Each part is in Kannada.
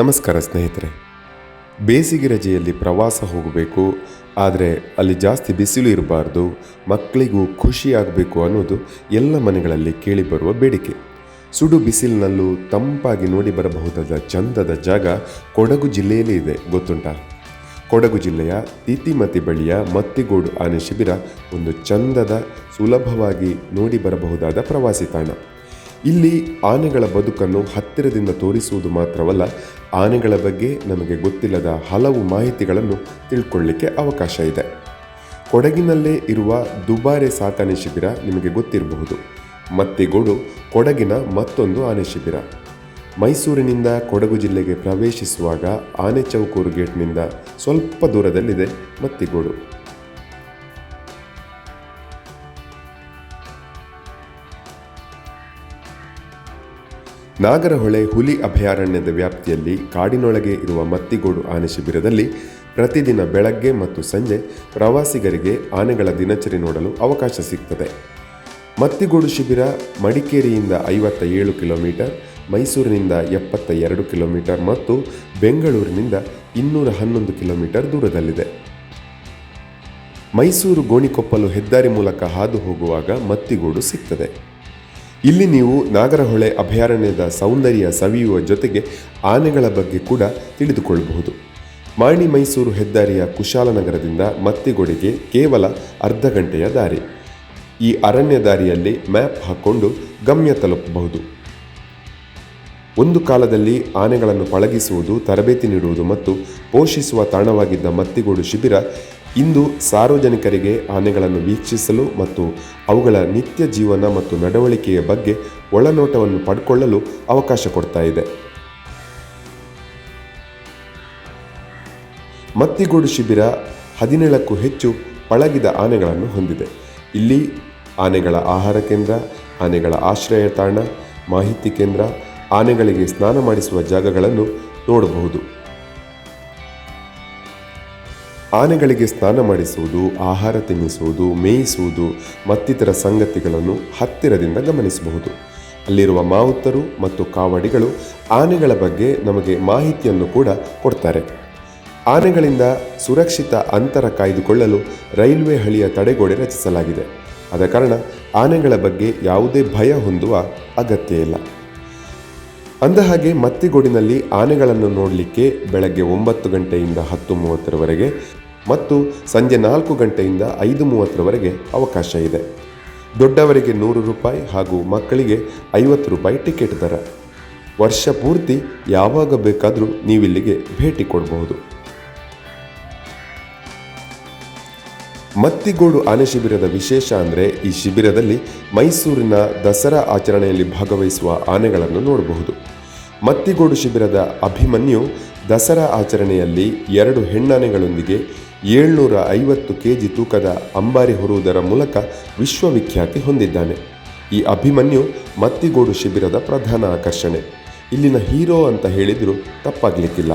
ನಮಸ್ಕಾರ ಸ್ನೇಹಿತರೆ. ಬೇಸಿಗೆ ರಜೆಯಲ್ಲಿ ಪ್ರವಾಸ ಹೋಗಬೇಕು, ಆದರೆ ಅಲ್ಲಿ ಜಾಸ್ತಿ ಬಿಸಿಲು ಇರಬಾರ್ದು, ಮಕ್ಕಳಿಗೂ ಖುಷಿಯಾಗಬೇಕು ಅನ್ನೋದು ಎಲ್ಲ ಮನೆಗಳಲ್ಲಿ ಕೇಳಿಬರುವ ಬೇಡಿಕೆ. ಸುಡು ಬಿಸಿಲಿನಲ್ಲೂ ತಂಪಾಗಿ ನೋಡಿ ಬರಬಹುದಾದ ಚಂದದ ಜಾಗ ಕೊಡಗು ಜಿಲ್ಲೆಯಲ್ಲಿ ಇದೆ, ಗೊತ್ತುಂಟಾ? ಕೊಡಗು ಜಿಲ್ಲೆಯ ತಿತಿಮತಿ ಬಳಿಯ ಮತ್ತಿಗೋಡು ಆನೆ ಶಿಬಿರ ಒಂದು ಚಂದದ, ಸುಲಭವಾಗಿ ನೋಡಿ ಬರಬಹುದಾದ ಪ್ರವಾಸಿ ತಾಣ. ಇಲ್ಲಿ ಆನೆಗಳ ಬದುಕನ್ನು ಹತ್ತಿರದಿಂದ ತೋರಿಸುವುದು ಮಾತ್ರವಲ್ಲ, ಆನೆಗಳ ಬಗ್ಗೆ ನಮಗೆ ಗೊತ್ತಿಲ್ಲದ ಹಲವು ಮಾಹಿತಿಗಳನ್ನು ತಿಳ್ಕೊಳ್ಳಿಕ್ಕೆ ಅವಕಾಶ ಇದೆ. ಕೊಡಗಿನಲ್ಲೇ ಇರುವ ದುಬಾರೆ ಸಾಕಣೆ ಶಿಬಿರ ನಿಮಗೆ ಗೊತ್ತಿರಬಹುದು. ಮತ್ತಿಗೋಡು ಕೊಡಗಿನ ಮತ್ತೊಂದು ಆನೆ ಶಿಬಿರ. ಮೈಸೂರಿನಿಂದ ಕೊಡಗು ಜಿಲ್ಲೆಗೆ ಪ್ರವೇಶಿಸುವಾಗ ಆನೆ ಚೌಕೂರು ಗೇಟ್ನಿಂದ ಸ್ವಲ್ಪ ದೂರದಲ್ಲಿದೆ ಮತ್ತಿಗೋಡು. ನಾಗರಹೊಳೆ ಹುಲಿ ಅಭಯಾರಣ್ಯದ ವ್ಯಾಪ್ತಿಯಲ್ಲಿ ಕಾಡಿನೊಳಗೆ ಇರುವ ಮತ್ತಿಗೋಡು ಆನೆ ಶಿಬಿರದಲ್ಲಿ ಪ್ರತಿದಿನ ಬೆಳಗ್ಗೆ ಮತ್ತು ಸಂಜೆ ಪ್ರವಾಸಿಗರಿಗೆ ಆನೆಗಳ ದಿನಚರಿ ನೋಡಲು ಅವಕಾಶ ಸಿಗ್ತದೆ. ಮತ್ತಿಗೋಡು ಶಿಬಿರ ಮಡಿಕೇರಿಯಿಂದ ಐವತ್ತ ಏಳು ಕಿಲೋಮೀಟರ್, ಮೈಸೂರಿನಿಂದ ಎಪ್ಪತ್ತ ಎರಡು ಕಿಲೋಮೀಟರ್ ಮತ್ತು ಬೆಂಗಳೂರಿನಿಂದ ಇನ್ನೂರ ಹನ್ನೊಂದು ಕಿಲೋಮೀಟರ್ ದೂರದಲ್ಲಿದೆ. ಮೈಸೂರು ಗೋಣಿಕೊಪ್ಪಲು ಹೆದ್ದಾರಿ ಮೂಲಕ ಹಾದು ಹೋಗುವಾಗ ಮತ್ತಿಗೋಡು ಸಿಗ್ತದೆ. ಇಲ್ಲಿ ನೀವು ನಾಗರಹೊಳೆ ಅಭಯಾರಣ್ಯದ ಸೌಂದರ್ಯ ಸವಿಯುವ ಜೊತೆಗೆ ಆನೆಗಳ ಬಗ್ಗೆ ಕೂಡ ತಿಳಿದುಕೊಳ್ಳಬಹುದು. ಮಾಣಿ ಮೈಸೂರು ಹೆದ್ದಾರಿಯ ಕುಶಾಲನಗರದಿಂದ ಮತ್ತಿಗೊಡೆಗೆ ಕೇವಲ ಅರ್ಧ ಗಂಟೆಯ ದಾರಿ. ಈ ಅರಣ್ಯ ದಾರಿಯಲ್ಲಿ ಮ್ಯಾಪ್ ಹಾಕ್ಕೊಂಡು ಗಮ್ಯ ತಲುಪಬಹುದು. ಒಂದು ಕಾಲದಲ್ಲಿ ಆನೆಗಳನ್ನು ಪಳಗಿಸುವುದು, ತರಬೇತಿ ನೀಡುವುದು ಮತ್ತು ಪೋಷಿಸುವ ತಾಣವಾಗಿದ್ದ ಮತ್ತಿಗೋಡು ಶಿಬಿರ ಇಂದು ಸಾರ್ವಜನಿಕರಿಗೆ ಆನೆಗಳನ್ನು ವೀಕ್ಷಿಸಲು ಮತ್ತು ಅವುಗಳ ನಿತ್ಯ ಜೀವನ ಮತ್ತು ನಡವಳಿಕೆಯ ಬಗ್ಗೆ ಒಳನೋಟವನ್ನು ಪಡ್ಕೊಳ್ಳಲು ಅವಕಾಶ ಕೊಡ್ತಾ ಇದೆ. ಮತ್ತಿಗೂಡು ಶಿಬಿರ ಹದಿನೇಳಕ್ಕೂ ಹೆಚ್ಚು ಪಳಗಿದ ಆನೆಗಳನ್ನು ಹೊಂದಿದೆ. ಇಲ್ಲಿ ಆನೆಗಳ ಆಹಾರ ಕೇಂದ್ರ, ಆನೆಗಳ ಆಶ್ರಯ ತಾಣ, ಮಾಹಿತಿ ಕೇಂದ್ರ, ಆನೆಗಳಿಗೆ ಸ್ನಾನ ಮಾಡಿಸುವ ಜಾಗಗಳನ್ನು ನೋಡಬಹುದು. ಆನೆಗಳಿಗೆ ಸ್ನಾನ ಮಾಡಿಸುವುದು, ಆಹಾರ ತಿನ್ನಿಸುವುದು, ಮೇಯಿಸುವುದು, ಮತ್ತಿತರ ಸಂಗತಿಗಳನ್ನು ಹತ್ತಿರದಿಂದ ಗಮನಿಸಬಹುದು. ಅಲ್ಲಿರುವ ಮಾವುತರು ಮತ್ತು ಕಾವಡಿಗಳು ಆನೆಗಳ ಬಗ್ಗೆ ನಮಗೆ ಮಾಹಿತಿಯನ್ನು ಕೂಡ ಕೊಡ್ತಾರೆ. ಆನೆಗಳಿಂದ ಸುರಕ್ಷಿತ ಅಂತರ ಕಾಯ್ದುಕೊಳ್ಳಲು ರೈಲ್ವೆ ಹಳಿಯ ತಡೆಗೋಡೆ ರಚಿಸಲಾಗಿದೆ. ಆದ ಕಾರಣ ಆನೆಗಳ ಬಗ್ಗೆ ಯಾವುದೇ ಭಯ ಹೊಂದುವ ಅಗತ್ಯ ಇಲ್ಲ. ಅಂದಹಾಗೆ ಮತ್ತಿಗೋಡಿನಲ್ಲಿ ಆನೆಗಳನ್ನು ನೋಡಲಿಕ್ಕೆ ಬೆಳಗ್ಗೆ ಒಂಬತ್ತು ಗಂಟೆಯಿಂದ ಹತ್ತು ಮೂವತ್ತರವರೆಗೆ ಮತ್ತು ಸಂಜೆ ನಾಲ್ಕು ಗಂಟೆಯಿಂದ ಐದು ಮೂವತ್ತರವರೆಗೆ ಅವಕಾಶ ಇದೆ. ದೊಡ್ಡವರಿಗೆ ನೂರು ರೂಪಾಯಿ ಹಾಗೂ ಮಕ್ಕಳಿಗೆ ಐವತ್ತು ರೂಪಾಯಿ ಟಿಕೆಟ್ ದರ. ವರ್ಷ ಪೂರ್ತಿ ಯಾವಾಗ ಬೇಕಾದರೂ ನೀವಿಲ್ಲಿಗೆ ಭೇಟಿ ಕೊಡಬಹುದು ಮತ್ತಿಗೋಡು ಆನೆ ಶಿಬಿರದ ವಿಶೇಷ ಅಂದರೆ ಈ ಶಿಬಿರದಲ್ಲಿ ಮೈಸೂರಿನ ದಸರಾ ಆಚರಣೆಯಲ್ಲಿ ಭಾಗವಹಿಸುವ ಆನೆಗಳನ್ನು ನೋಡಬಹುದು. ಮತ್ತಿಗೋಡು ಶಿಬಿರದ ಅಭಿಮನ್ಯು ದಸರಾ ಆಚರಣೆಯಲ್ಲಿ ಎರಡು ಹೆಣ್ಣಾನೆಗಳೊಂದಿಗೆ ಏಳ್ನೂರ ಐವತ್ತು ಕೆ ಜಿ ತೂಕದ ಅಂಬಾರಿ ಹೊರುವುದರ ಮೂಲಕ ವಿಶ್ವವಿಖ್ಯಾತಿ ಹೊಂದಿದ್ದಾನೆ. ಈ ಅಭಿಮನ್ಯು ಮತ್ತಿಗೋಡು ಶಿಬಿರದ ಪ್ರಧಾನ ಆಕರ್ಷಣೆ. ಇಲ್ಲಿನ ಹೀರೋ ಅಂತ ಹೇಳಿದರೂ ತಪ್ಪಾಗಲಿಕ್ಕಿಲ್ಲ.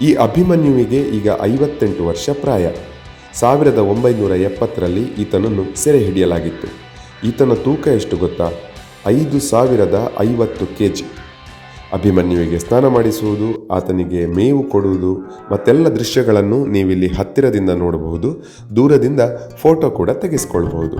ಈ ಅಭಿಮನ್ಯುವಿಗೆ ಈಗ ಐವತ್ತೆಂಟು ವರ್ಷ ಪ್ರಾಯ. ಸಾವಿರದ ಒಂಬೈನೂರ ಎಪ್ಪತ್ತರಲ್ಲಿ ಈತನನ್ನು ಸೆರೆ ಹಿಡಿಯಲಾಗಿತ್ತು. ಈತನ ತೂಕ ಎಷ್ಟು ಗೊತ್ತಾ? ಐದು ಸಾವಿರದ ಐವತ್ತು ಕೆ ಜಿ ಅಭಿಮನ್ಯುವಿಗೆ ಸ್ನಾನ ಮಾಡಿಸುವುದು, ಆತನಿಗೆ ಮೇವು ಕೊಡುವುದು, ಮತ್ತೆಲ್ಲ ದೃಶ್ಯಗಳನ್ನು ನೀವಿಲ್ಲಿ ಹತ್ತಿರದಿಂದ ನೋಡಬಹುದು, ದೂರದಿಂದ ಫೋಟೋ ಕೂಡ ತೆಗೆಸ್ಕೊಳ್ಬಹುದು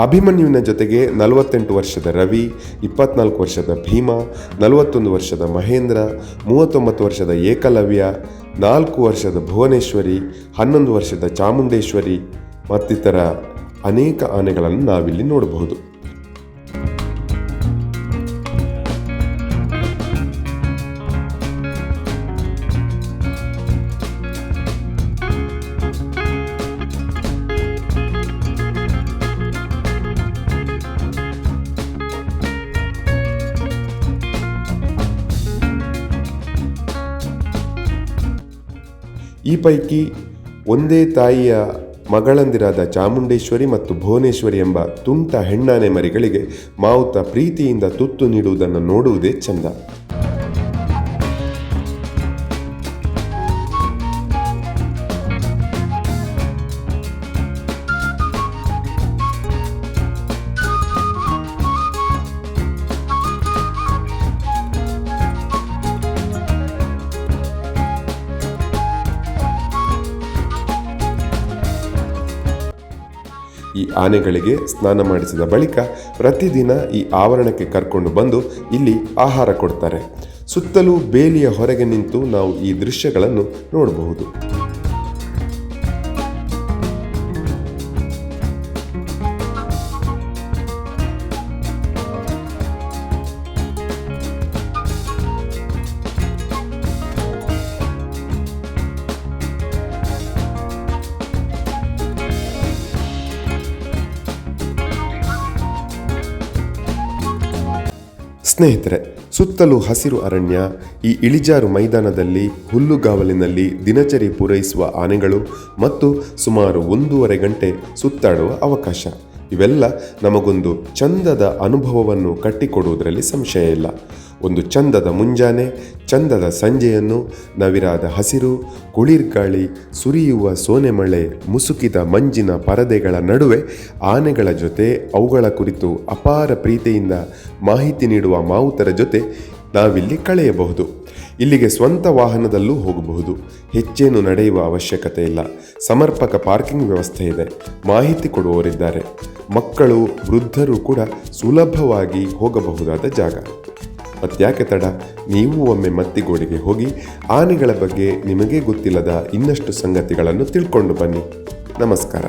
ಅಭಿಮನ್ಯುವಿನ ಜೊತೆಗೆ ನಲವತ್ತೆಂಟು ವರ್ಷದ ರವಿ, ಇಪ್ಪತ್ನಾಲ್ಕು ವರ್ಷದ ಭೀಮ, ನಲವತ್ತೊಂದು ವರ್ಷದ ಮಹೇಂದ್ರ, ಮೂವತ್ತೊಂಬತ್ತು ವರ್ಷದ ಏಕಲವ್ಯ, ನಾಲ್ಕು ವರ್ಷದ ಭುವನೇಶ್ವರಿ, ಹನ್ನೊಂದು ವರ್ಷದ ಚಾಮುಂಡೇಶ್ವರಿ ಮತ್ತಿತರ ಅನೇಕ ಆನೆಗಳನ್ನು ನಾವಿಲ್ಲಿ ನೋಡಬಹುದು. ಈ ಪೈಕಿ ಒಂದೇ ತಾಯಿಯ ಮಗಳಂದಿರಾದ ಚಾಮುಂಡೇಶ್ವರಿ ಮತ್ತು ಭುವನೇಶ್ವರಿ ಎಂಬ ತುಂಟ ಹೆಣ್ಣಾನೆ ಮರಿಗಳಿಗೆ ಮಾವುತ ಪ್ರೀತಿಯಿಂದ ತುತ್ತು ನೀಡುವುದನ್ನು ನೋಡುವುದೇ ಚಂದ. ಆನೆಗಳಿಗೆ ಸ್ನಾನ ಮಾಡಿಸಿದ ಬಳಿಕ ಪ್ರತಿದಿನ ಈ ಆವರಣಕ್ಕೆ ಕರ್ಕೊಂಡು ಬಂದು ಇಲ್ಲಿ ಆಹಾರ ಕೊಡ್ತಾರೆ. ಸುತ್ತಲೂ ಬೇಲಿಯ ಹೊರಗೆ ನಿಂತು ನಾವು ಈ ದೃಶ್ಯಗಳನ್ನು ನೋಡಬಹುದು. ಸ್ನೇಹಿತರೆ, ಸುತ್ತಲೂ ಹಸಿರು ಅರಣ್ಯ, ಈ ಇಳಿಜಾರು ಮೈದಾನದಲ್ಲಿ, ಹುಲ್ಲುಗಾವಲಿನಲ್ಲಿ ದಿನಚರಿ ಪೂರೈಸುವ ಆನೆಗಳು ಮತ್ತು ಸುಮಾರು ಒಂದೂವರೆ ಗಂಟೆ ಸುತ್ತಾಡುವ ಅವಕಾಶ. ಇವೆಲ್ಲ ನಮಗೊಂದು ಚಂದದ ಅನುಭವವನ್ನು ಕಟ್ಟಿಕೊಡುವುದರಲ್ಲಿ ಸಂಶಯ ಇಲ್ಲ. ಒಂದು ಚಂದದ ಮುಂಜಾನೆ, ಚಂದದ ಸಂಜೆಯನ್ನು, ನವಿರಾದ ಹಸಿರು, ಕುಳಿರ್ಗಾಳಿ, ಸುರಿಯುವ ಸೋನೆ ಮಳೆ ಮುಸುಕಿದ ಮಂಜಿನ ಪರದೆಗಳ ನಡುವೆ ಆನೆಗಳ ಜೊತೆ, ಅವುಗಳ ಕುರಿತು ಅಪಾರ ಪ್ರೀತಿಯಿಂದ ಮಾಹಿತಿ ನೀಡುವ ಮಾವುತರ ಜೊತೆ ನಾವಿಲ್ಲಿ ಕಳೆಯಬಹುದು. ಇಲ್ಲಿಗೆ ಸ್ವಂತ ವಾಹನದಲ್ಲೂ ಹೋಗಬಹುದು. ಹೆಚ್ಚೇನು ನಡೆಯುವ ಅವಶ್ಯಕತೆ ಇಲ್ಲ. ಸಮರ್ಪಕ ಪಾರ್ಕಿಂಗ್ ವ್ಯವಸ್ಥೆ ಇದೆ. ಮಾಹಿತಿ ಕೊಡುವವರಿದ್ದಾರೆ. ಮಕ್ಕಳು, ವೃದ್ಧರು ಕೂಡ ಸುಲಭವಾಗಿ ಹೋಗಬಹುದಾದ ಜಾಗ. ಮತ್ತ್ಯಾಕೆ ತಡ? ನೀವು ಒಮ್ಮೆ ಮತ್ತಿಗೋಡಿಗೆ ಹೋಗಿ ಆನೆಗಳ ಬಗ್ಗೆ ನಿಮಗೆ ಗೊತ್ತಿಲ್ಲದ ಇನ್ನಷ್ಟು ಸಂಗತಿಗಳನ್ನು ತಿಳ್ಕೊಂಡು ಬನ್ನಿ. ನಮಸ್ಕಾರ.